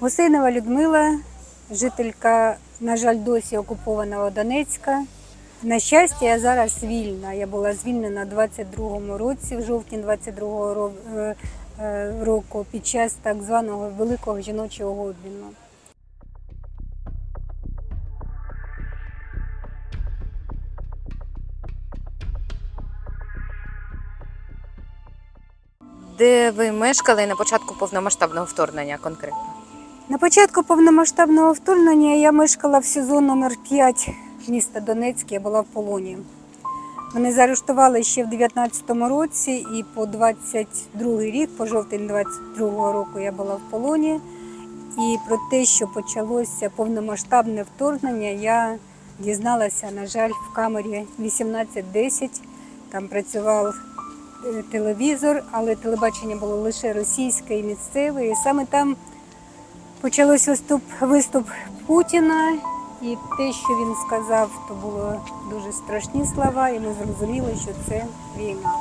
Гусейнова Людмила, жителька, на жаль, досі окупованого Донецька. На щастя, я зараз вільна. Я була звільнена у 22-му році, в жовтні 22-го ро- е, е, року, під час так званого великого жіночого обміну. Де ви мешкали на початку повномасштабного вторгнення конкретно? На початку повномасштабного вторгнення я мешкала в сезон номер 5 міста Донецьк, я була в полоні. Мене заарештували ще в 19-му році, і по 22-й рік, по жовтень 22-го року, я була в полоні. І про те, що почалося повномасштабне вторгнення, я дізналася, на жаль, в камері 1810. Там працював е, телевізор, але телебачення було лише російське і місцеве. І саме там почалось виступ, виступ Путіна, і те, що він сказав, то було дуже страшні слова, і ми зрозуміли, що це війна.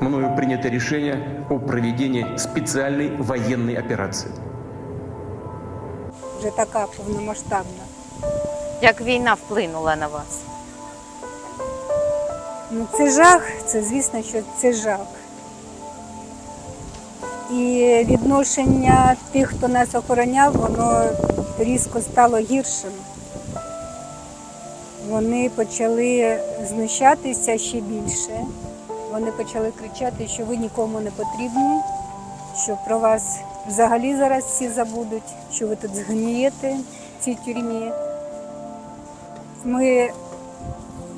Мною принято решение о проведении специальной военной операции. Вже така повномасштабна. Як війна вплинула на вас? Ну, це жах, це звісно, що це жах. І відношення тих, хто нас охороняв, воно різко стало гіршим. Вони почали знущатися ще більше. Вони почали кричати, що ви нікому не потрібні, що про вас взагалі зараз всі забудуть, що ви тут згнієте в цій тюрмі. Ми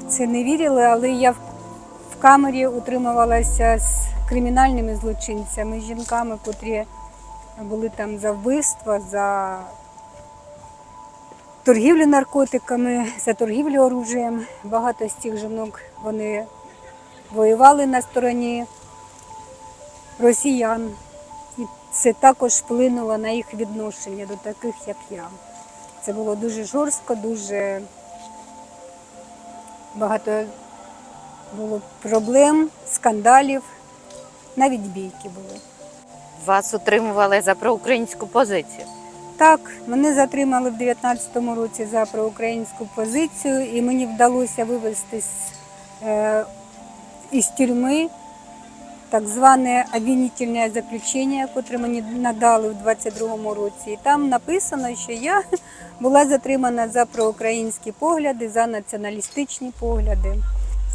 в це не вірили, але я в камері утримувалася з кримінальними злочинцями, жінками, котрі були там за вбивство, за торгівлю наркотиками, за торгівлю оружієм. Багато з цих жінок вони воювали на стороні росіян. І це також вплинуло на їх відношення до таких, як я. Це було дуже жорстко, дуже багато було проблем, скандалів, навіть бійки були. Вас утримували за проукраїнську позицію. Так, мене затримали в 19-му році за проукраїнську позицію, і мені вдалося вивезти е, із тюрми так зване обвинительне заключення, котре мені надали в 22-му році. І там написано, що я була затримана за проукраїнські погляди, за націоналістичні погляди.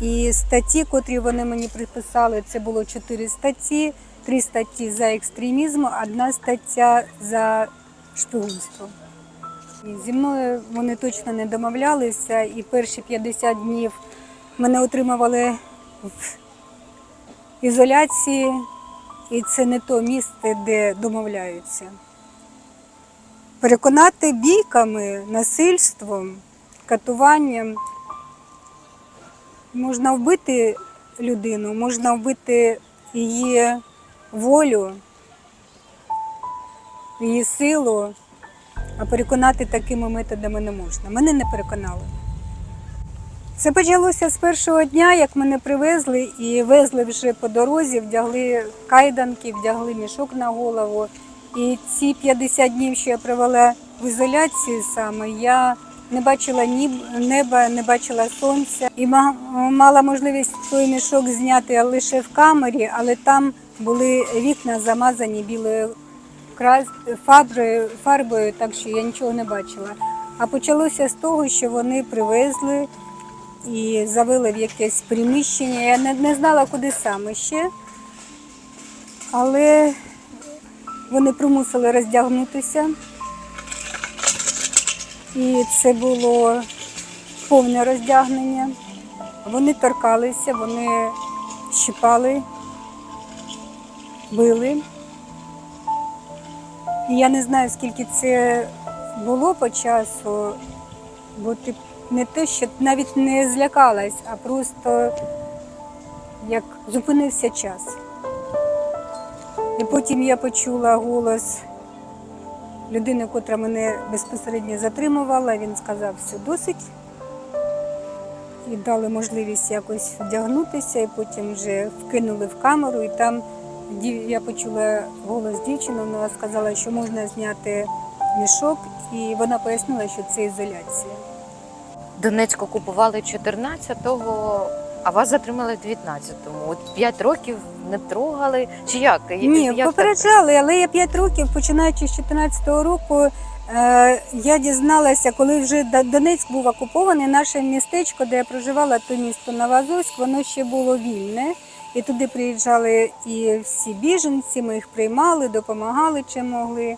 І статті, котрі вони мені приписали, це було чотири статті, три статті за екстремізм, одна стаття за шпигунство. І зі мною вони точно не домовлялися, і перші 50 днів мене отримували в ізоляції, і це не то місце, де домовляються. Переконати бійками, насильством, катуванням можна вбити людину, можна вбити її волю, її силу, а переконати такими методами не можна. Мене не переконали. Це почалося з першого дня, як мене привезли і везли вже по дорозі, вдягли кайданки, вдягли мішок на голову. І ці 50 днів, що я провела в ізоляції саме, я не бачила неба, не бачила сонця і мала можливість той мішок зняти лише в камері, але там були вікна замазані білою фарбою, фарбою, так що я нічого не бачила. А почалося з того, що вони привезли і завели в якесь приміщення. Я не, не знала, куди саме ще, але вони примусили роздягнутися. І це було повне роздягнення. Вони торкалися, вони щипали, били. І я не знаю, скільки це було по часу, бо ти не те, що навіть не злякалась, а просто як зупинився час. І потім я почула голос людини, котра мене безпосередньо затримувала. Він сказав, все досить. І дали можливість якось вдягнутися, і потім вже вкинули в камеру, і там я почула голос дівчини, вона сказала, що можна зняти мішок, і вона пояснила, що це ізоляція. Донецьк окупували 14-го, а вас затримали в 19-му. От 5 років не трогали. Чи як? Ні, Як так? попереджали, але я 5 років, починаючи з 14-го року, е, я дізналася, коли вже Донецьк був окупований, наше містечко, де я проживала, то місто Новозойськ, воно ще було вільне. І туди приїжджали і всі біженці, ми їх приймали, допомагали чим могли.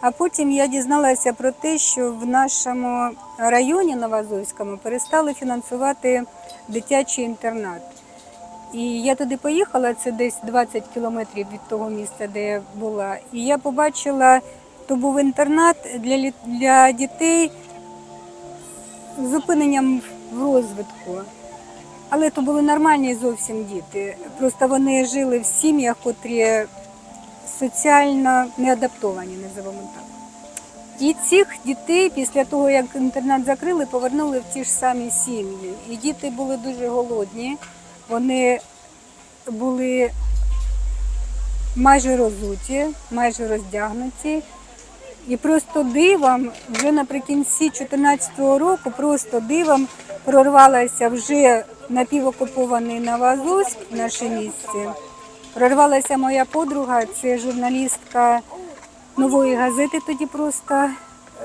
А потім я дізналася про те, що в нашому районі Новозойському перестали фінансувати дитячий інтернат. І я туди поїхала, це десь 20 кілометрів від того місця, де я була. І я побачила, то був інтернат для, для дітей з зупиненням в розвитку. Але то були нормальні зовсім діти. Просто вони жили в сім'ях, котрі соціально не адаптовані, називаємо так. І цих дітей після того, як інтернат закрили, повернули в ті ж самі сім'ї. І діти були дуже голодні, вони були майже розуті, майже роздягнуті. І просто дивом, вже наприкінці 2014 року, просто дивом прорвалася вже напівокупований Новоазовськ в наше місце. Прорвалася моя подруга, це журналістка нової газети тоді просто.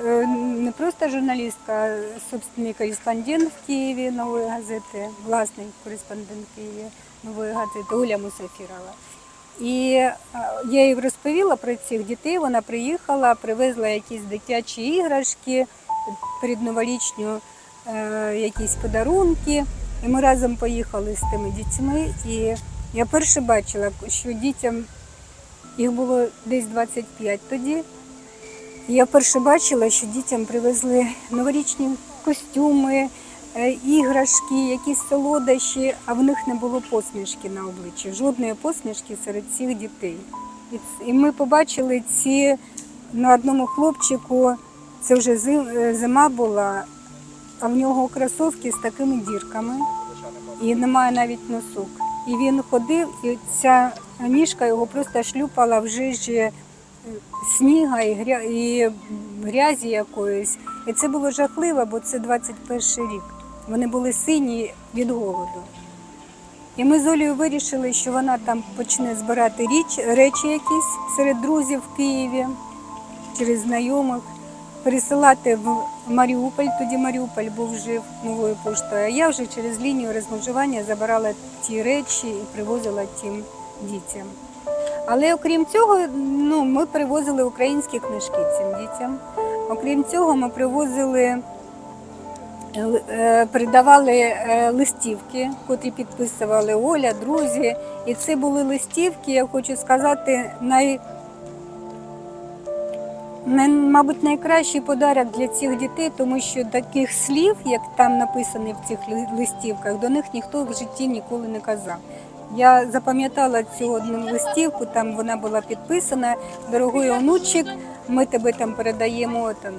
е, Не просто журналістка, а собственний кореспондент в Києві нової газети, власний кореспондент Києві нової газети Оля Мусафірова. І е, я їй розповіла про цих дітей. Вона приїхала, привезла якісь дитячі іграшки, передноворічню е, якісь подарунки. І ми разом поїхали з тими дітьми. І я перше бачила, що дітям їх було десь 25 тоді. Я вперше бачила, що дітям привезли новорічні костюми, е, іграшки, якісь солодощі, а в них не було посмішки на обличчі, жодної посмішки серед цих дітей. І, ми побачили ці на одному хлопчику, це вже е, зима була, а в нього кросовки з такими дірками, і немає навіть носок. І він ходив, і ця ніжка його просто шлюпала в жижі е, сніга і, гря... і грязі якоїсь. І це було жахливо, бо це 21 рік. Вони були сині від голоду. І ми з Олею вирішили, що вона там почне збирати річ, речі якісь серед друзів в Києві, через знайомих, пересилати в Маріуполь. Тоді Маріуполь був жив новою поштою. А я вже через лінію розмежування забирала ті речі і привозила тим дітям. Але окрім цього, ну, ми привозили українські книжки цим дітям. Окрім цього, ми привозили, е, е, передавали е, листівки, котрі підписували Оля, друзі. І це були листівки, я хочу сказати, най, най, мабуть, найкращий подарок для цих дітей, тому що таких слів, як там написані в цих листівках, до них ніхто в житті ніколи не казав. Я запам'ятала цю одну листівку, там вона була підписана Дорогой онучик, ми тебе там передаємо там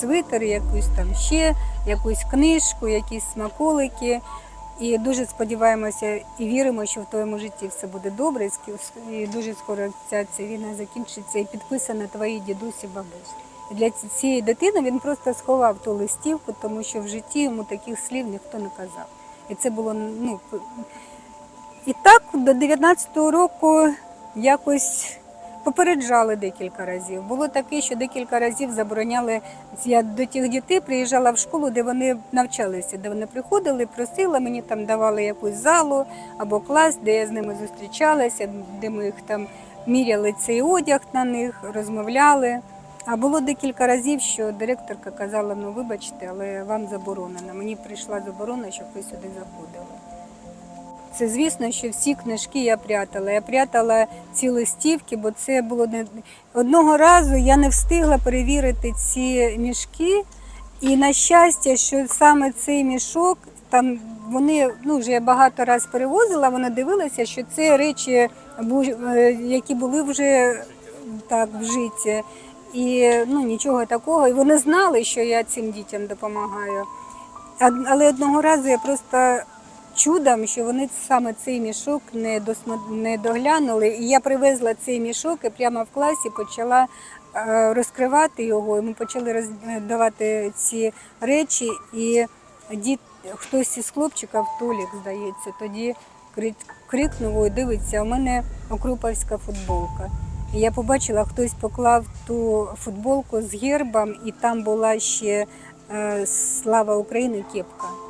свитер, якусь там ще, якусь книжку, якісь смаколики. І дуже сподіваємося і віримо, що в твоєму житті все буде добре. І дуже скоро ця, ця війна закінчиться і підписана твої дідусі бабусі. Для цієї дитини він просто сховав ту листівку, тому що в житті йому таких слів ніхто не казав. І це було ну, і так до 19-го року якось попереджали декілька разів. Було таке, що декілька разів забороняли. Я до тих дітей приїжджала в школу, де вони навчалися, де вони приходили, просила, мені там давали якусь залу або клас, де я з ними зустрічалася, де ми їх там міряли цей одяг на них, розмовляли. А було декілька разів, що директорка казала: ну вибачте, але вам заборонено. Мені прийшла заборона, щоб ви сюди заходили. Це звісно, що всі книжки я прятала. Я прятала ці листівки, бо це було не одного разу. Я не встигла перевірити ці мішки, і на щастя, що саме цей мішок там вони ну вже я багато разів перевозила. Вони дивилися, що це речі, е, які були вже так вжиті. І ну нічого такого. І вони знали, що я цим дітям допомагаю. Але одного разу я просто чудом, що вони саме цей мішок не, не доглянули. І я привезла цей мішок і прямо в класі почала е, розкривати його, і ми почали роздавати ці речі, і дід, хтось із хлопчиків, Толік, здається, тоді крик- крикнув, ой, дивиться, у мене окруповська футболка. І я побачила, хтось поклав ту футболку з гербом, і там була ще е, Слава України кепка.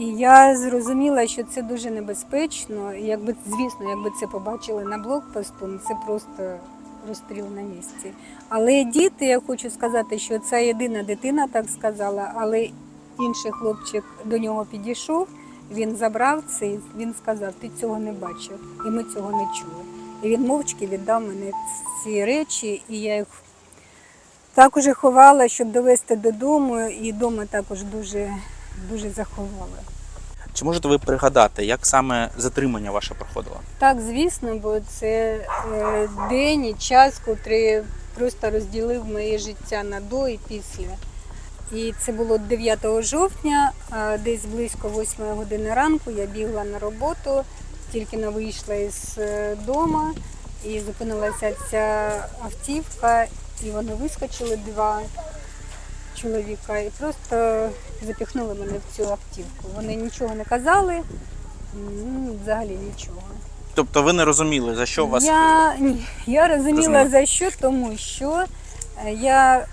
І я зрозуміла, що це дуже небезпечно. І Якби, звісно, якби це побачили на блокпосту, ну, це просто розстріл на місці. Але діти, я хочу сказати, що це єдина дитина так сказала, але інший хлопчик до нього підійшов, він забрав це, і він сказав, ти цього не бачив, і ми цього не чули. І він мовчки віддав мені ці речі, і я їх також ховала, щоб довести додому, і вдома також дуже, дуже заховала. Чи можете ви пригадати, як саме затримання ваше проходило? Так, звісно, бо це е, день і час, котрий просто розділив моє життя на до і після. І це було 9 жовтня, десь близько 8 години ранку я бігла на роботу, тільки не вийшла із е, дома і зупинилася ця автівка, і вони вискочили два чоловіка і просто запіхнули мене в цю автівку. Вони нічого не казали, ну, взагалі нічого. Тобто ви не розуміли, за що вас Я, ні, я розуміла Розуміла. за що, тому що е, я,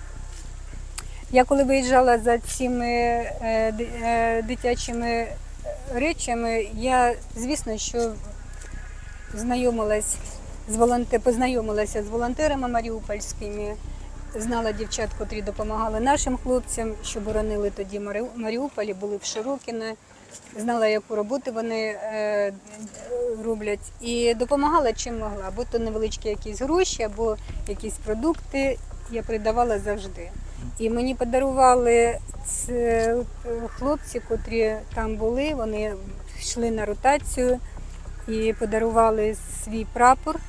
я коли виїжджала за цими е, ди- е, дитячими речами, я, звісно, що знайомилась з волонте, познайомилася з волонтерами маріупольськими, знала дівчат, котрі допомагали нашим хлопцям, що боронили тоді Марі- Маріуполі, були в Широкіне знала, яку роботу вони е, роблять, і допомагала чим могла, або то невеличкі якісь гроші, або якісь продукти я придавала завжди. І мені подарували е, хлопці, котрі там були, вони йшли на ротацію і подарували свій прапор,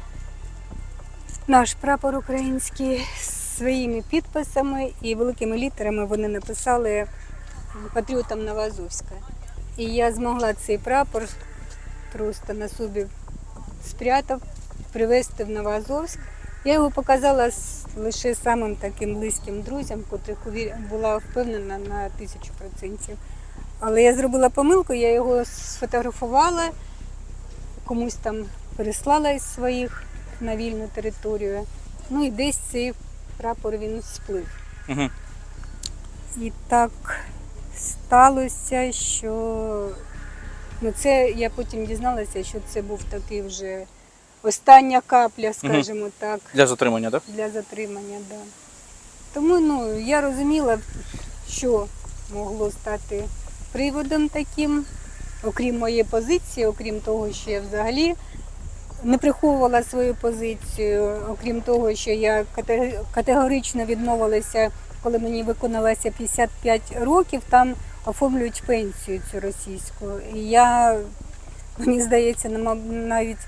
наш прапор український, своїми підписами і великими літерами вони написали патріотам Новоазовська. І я змогла цей прапор просто на собі спрятав, привезти в Новоазовськ. Я його показала лише самим таким близьким друзям, котрих була впевнена на тисячу процентів. Але я зробила помилку, я його сфотографувала, комусь там переслала із своїх на вільну територію. Ну і десь цей прапор він сплив. Угу. І так сталося, що ну, це я потім дізналася, що це був такий вже остання капля, скажімо так, для затримання, так? для затримання. Да. Тому ну, я розуміла, що могло стати приводом таким, окрім моєї позиції, окрім того, що я взагалі не приховувала свою позицію, окрім того, що я категорично відмовилася, коли мені виконалося 55 років, там оформлюють пенсію цю російську. І я, мені здається, навіть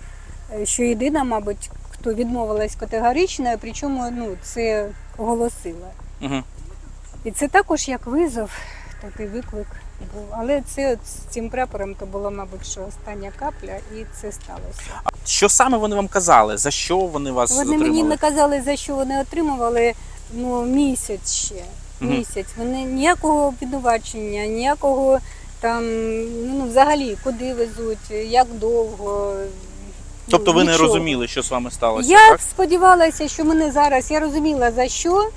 е, що єдина, мабуть, хто відмовилась категорично, причому ну, це оголосила. Угу. І це також як визов, такий виклик Але це з цим прапором то була, мабуть, що остання капля, і це сталося. А Що саме вони вам казали? За що вони вас Вони затримали? мені наказали, за що вони отримували ну, місяць ще. Мгм. Місяць. Вони ніякого обвинувачення, ніякого там, ну взагалі, куди везуть, як довго. ну, Тобто ви не нічого. розуміли, що з вами сталося, Я так? сподівалася, що мене зараз, я розуміла за що,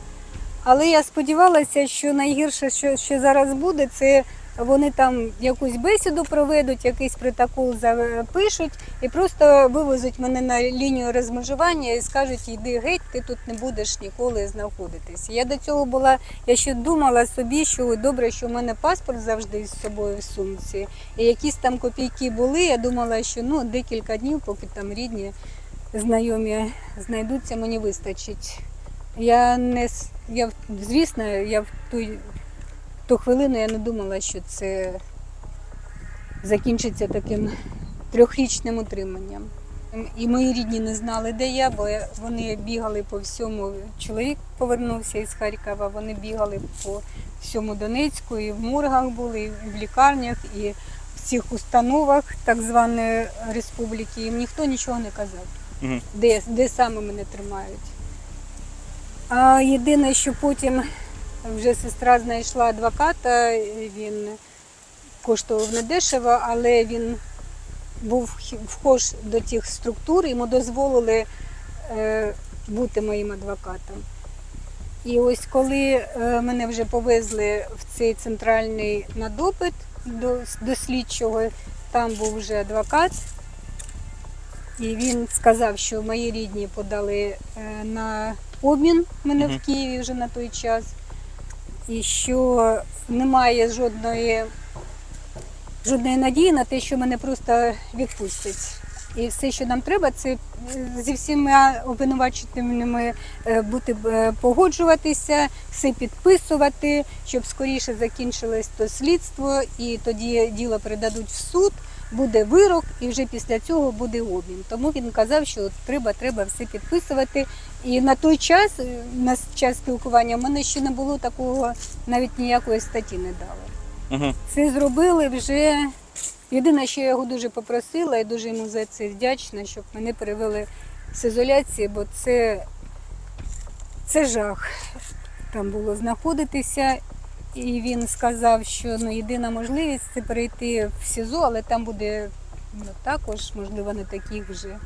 але я сподівалася, що найгірше, що, що зараз буде, це вони там якусь бесіду проведуть, якийсь протокол запишуть і просто вивезуть мене на лінію розмежування і скажуть, йди геть, ти тут не будеш ніколи знаходитись. Я до цього була, я ще думала собі, що добре, що в мене паспорт завжди з собою в сумці. І якісь там копійки були. Я думала, що ну декілька днів, поки там рідні знайомі знайдуться, мені вистачить. Я не я звісно, я в ту, ту хвилину я не думала, що це закінчиться таким трьохрічним утриманням. І мої рідні не знали, де я, бо вони бігали по всьому. Чоловік повернувся із Харкова, вони бігали по всьому Донецьку, і в моргах були, і в лікарнях, і в цих установах так званої республіки. Їм ніхто нічого не казав Мгм. де, де саме мене тримають. А єдине, що потім вже сестра знайшла адвоката, він коштував недешево, але він був вхож до тих структур, йому дозволили е, бути моїм адвокатом. І ось коли е, мене вже повезли в цей центральний на допит до, до слідчого, там був вже адвокат, і він сказав, що мої рідні подали е, на обмін мене в Києві вже на той час, і що немає жодної, жодної надії на те, що мене просто відпустять. І все, що нам треба, це е, зі всіма обвинуваченими е, бути е, погоджуватися, все підписувати, щоб скоріше закінчилось то слідство, і тоді діло передадуть в суд, буде вирок, і вже після цього буде обмін. Тому він казав, що треба, треба все підписувати. І на той час, е, на час спілкування, в мене ще не було такого, навіть ніякої статті не дали. Угу. Це зробили вже. Єдине, що я його дуже попросила і дуже йому за це вдячна, щоб мене перевели з ізоляції, бо це, це жах там було знаходитися. І він сказав, що ну, єдина можливість це перейти в СІЗО, але там буде ну, також, можливо, не таких вже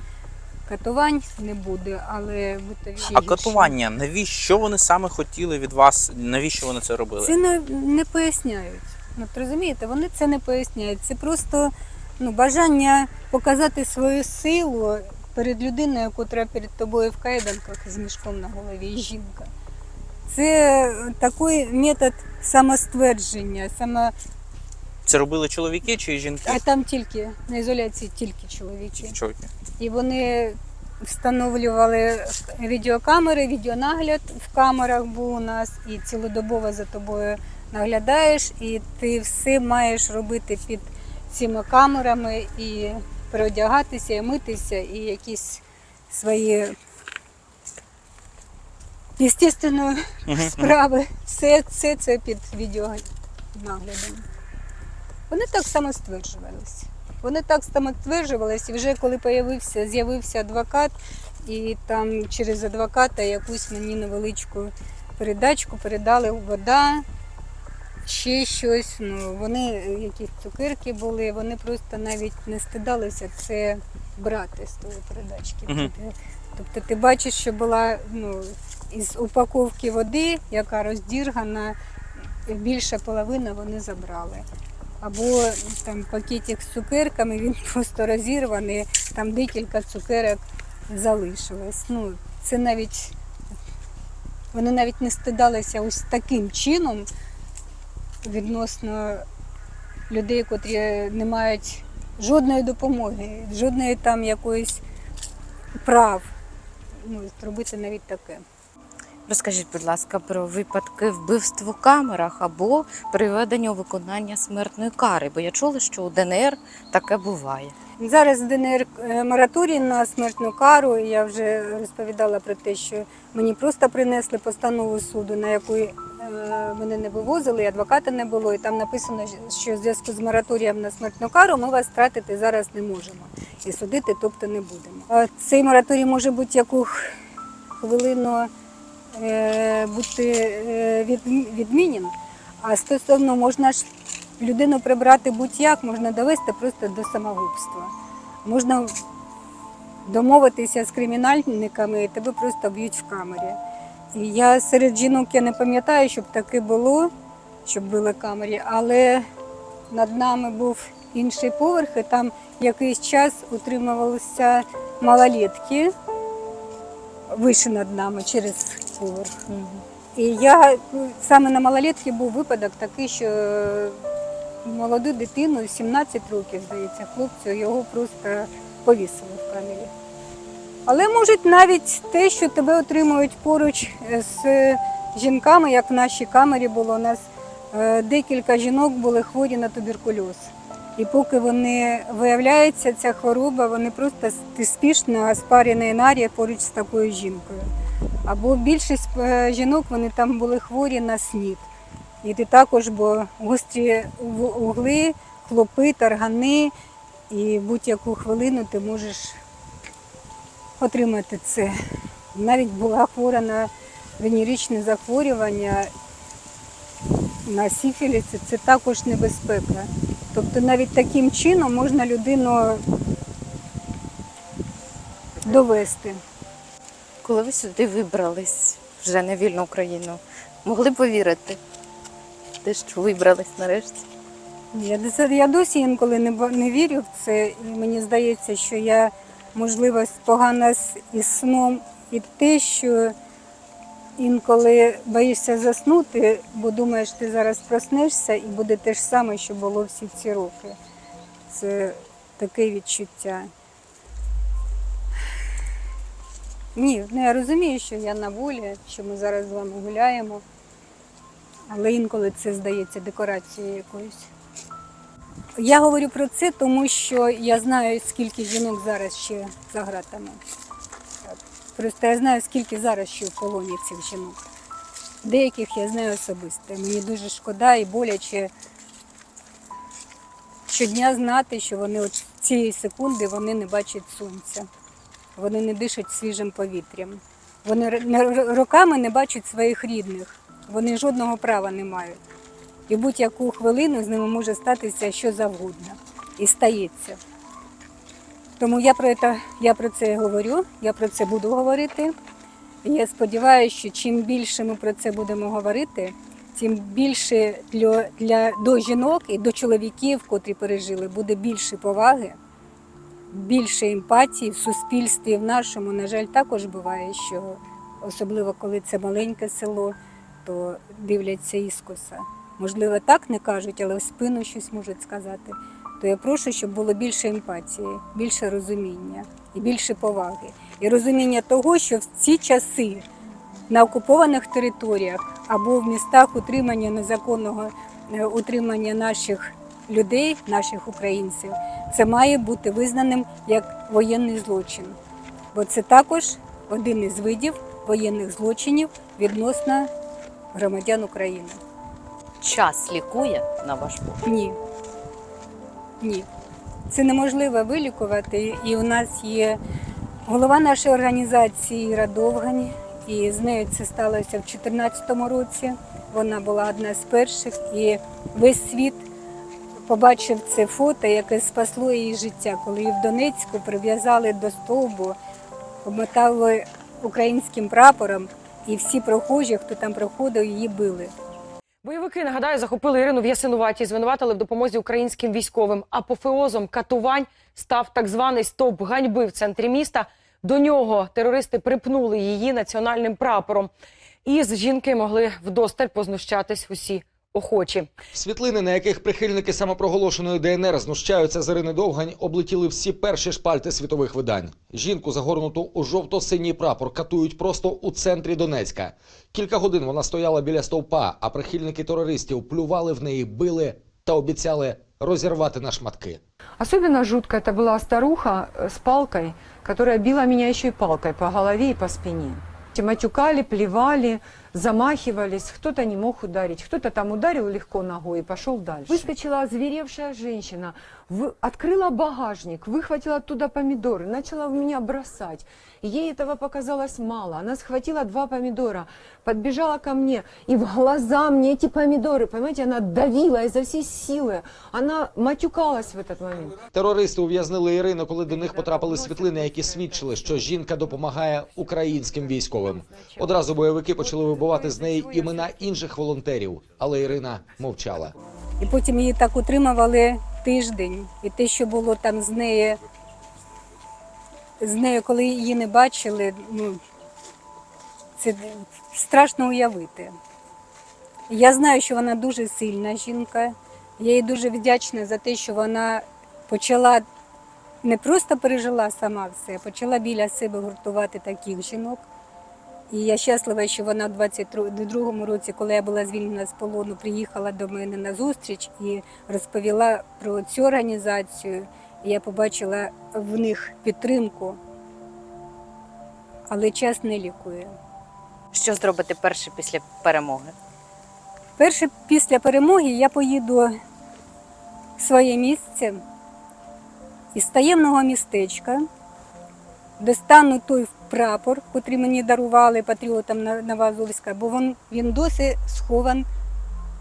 катувань не буде, але ще А катування, навіщо вони саме хотіли від вас? Навіщо вони це робили? Це не, не поясняють. Ну, от розумієте, вони це не поясняють. Це просто ну, бажання показати свою силу перед людиною, яка перед тобою в кайданках з мішком на голові і жінка. Це такий метод самоствердження. Саме... Це робили чоловіки чи жінки? А там тільки на ізоляції тільки чоловічі. Чоловіки. І вони встановлювали відеокамери, відеонагляд в камерах був у нас, і цілодобово за тобою наглядаєш, і ти все маєш робити під цими камерами і переодягатися, і митися, і якісь свої естественно, справи. Все, все це під відеонаглядом. Вони так само стверджувалися. Вони так само стверджувалися, і вже коли появився, з'явився адвокат, і там через адвоката якусь мені невеличку передачку передали вода, ще щось. Ну, вони якісь цукерки були, вони просто навіть не стидалися це брати з тої передачки. Тобто ти бачиш, що була ну, із упаковки води, яка роздіргана, більша половина вони забрали. Або там пакетик з цукерками, він просто розірваний, там декілька цукерок залишилось. Ну, це навіть вони навіть не стидалися ось таким чином відносно людей, котрі не мають жодної допомоги, жодної там якоїсь прав. Ну, зробити навіть таке. Розкажіть, будь ласка, про випадки вбивств у камерах або приведення у виконання смертної кари, бо я чула, що у ДНР таке буває. Зараз ДНР е, мораторій на смертну кару. Я вже розповідала про те, що мені просто принесли постанову суду, на яку е, мене не вивозили, і адвоката не було. І там написано, що в зв'язку з мораторієм на смертну кару ми вас втратити зараз не можемо і судити, тобто не будемо. Цей мораторій може бути яку хвилину е, бути е, відмінен. А стосовно можна ж людину прибрати будь-як, можна довести просто до самогубства. Можна домовитися з кримінальниками і тебе просто б'ють в камері. Я серед жінок я не пам'ятаю, щоб таке було, щоб били в камері, але над нами був інший поверх, і там якийсь час утримувалися малолітки вище над нами через поверх. І я саме на малолітки був випадок такий, що молоду дитину, 17 років, здається, хлопцю, його просто повісили в камері. Але можуть навіть те, що тебе отримують поруч з жінками, як в нашій камері було, у нас е, декілька жінок були хворі на туберкульоз. І поки вони виявляється, ця хвороба, вони просто ти спиш на спареній нарі поруч з такою жінкою. Або більшість е, жінок вони там були хворі на снід. І ти також, бо гострі в- угли, хлопи, таргани, і будь-яку хвилину ти можеш отримати це. Навіть була хвора на венеричне захворювання на сіфіліс це також небезпека. Тобто навіть таким чином можна людину довести. Коли ви сюди вибрались вже на вільну Україну, могли повірити, те, що вибрались нарешті? Я, я досі інколи не, не вірю в це, і мені здається, що я, можливо, погана із сном і те, що інколи боїшся заснути, бо думаєш, ти зараз проснешся і буде те ж саме, що було всі ці роки. Це таке відчуття. Ні, ну я розумію, що я на волі, що ми зараз з вами гуляємо, але інколи це здається декорацією якоюсь. Я говорю про це, тому що я знаю, скільки жінок зараз ще за гратами. Просто я знаю, скільки зараз ще в полоні цих жінок. Деяких я знаю особисто. Мені дуже шкода і боляче щодня знати, що вони от цієї секунди вони не бачать сонця, вони не дишать свіжим повітрям. Вони роками не бачать своїх рідних, вони жодного права не мають. І будь-яку хвилину з ними може статися що завгодно. І стається. Тому я про це, я про це говорю, я про це буду говорити. І я сподіваюся, що чим більше ми про це будемо говорити, тим більше для, для, до жінок і до чоловіків, котрі пережили, буде більше поваги, більше емпатії в суспільстві в нашому. На жаль, також буває, що особливо коли це маленьке село, то дивляться іскоса. Можливо, так не кажуть, але в спину щось можуть сказати. То я прошу, щоб було більше емпатії, більше розуміння і більше поваги. І розуміння того, що в ці часи на окупованих територіях або в містах утримання незаконного е, утримання наших людей, наших українців, це має бути визнаним як воєнний злочин. Бо це також один із видів воєнних злочинів відносно громадян України. Час лікує, на ваш погляд? Ні. Ні. Це неможливо вилікувати. І у нас є голова нашої організації Іра Довгань, і з нею це сталося в 2014 році. Вона була одна з перших, і весь світ побачив це фото, яке спасло її життя, коли її в Донецьку прив'язали до стовбу, обмотали українським прапором, і всі прохожі, хто там проходив, її били. Бойовики нагадаю, захопили Ірину в Ясинуваті, звинуватили в допомозі українським військовим. Апофеозом катувань став так званий стовп ганьби в центрі міста. До нього терористи припнули її національним прапором. І з жінки могли вдосталь познущатись усі охочі. Світлини, на яких прихильники самопроголошеної ДНР знущаються з Ірини Довгань, облетіли всі перші шпальти світових видань. Жінку, загорнуту у жовто-синій прапор, катують просто у центрі Донецька. Кілька годин вона стояла біля стовпа, а прихильники терористів плювали в неї, били та обіцяли розірвати на шматки. Особенно жутко это была старуха э, с палкой, которая била меня еще и палкой по голове и по спине. Те Матюкали, плевали, замахивались, кто-то не мог ударить, кто-то там ударил легко ногой и пошел дальше. Выскочила озверевшая женщина, вы- открыла багажник, выхватила оттуда помидоры, начала в меня бросать. Ей этого показалось мало. Она схватила два помидора, подбежала ко мне и в глаза мне эти помидоры, понимаете, она давила изо всей силы. Она матюкалась в этот момент. Терористи ув'язнили Ірину, коли до них потрапили світлини, які свідчили, що жінка допомагає українським військовим. Одразу бойовики почали вибивати з неї імена інших волонтерів, але Ірина мовчала. І потім її так утримували тиждень. І те, що було там з нею, з нею, коли її не бачили, ну це страшно уявити. Я знаю, що вона дуже сильна жінка. Я їй дуже вдячна за те, що вона почала не просто пережила сама все, а почала біля себе гуртувати таких жінок. І я щаслива, що вона в 22-му році, коли я була звільнена з полону, приїхала до мене на зустріч і розповіла про цю організацію. Я побачила в них підтримку, але час не лікує. Що зробити перше після перемоги? Перше після перемоги я поїду в своє місце із таємного містечка, достану той прапор, котрий мені дарували патріотам на бо він, він досі схован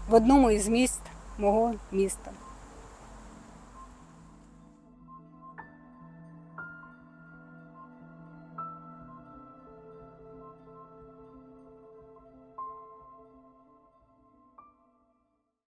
в одному із міст мого міста.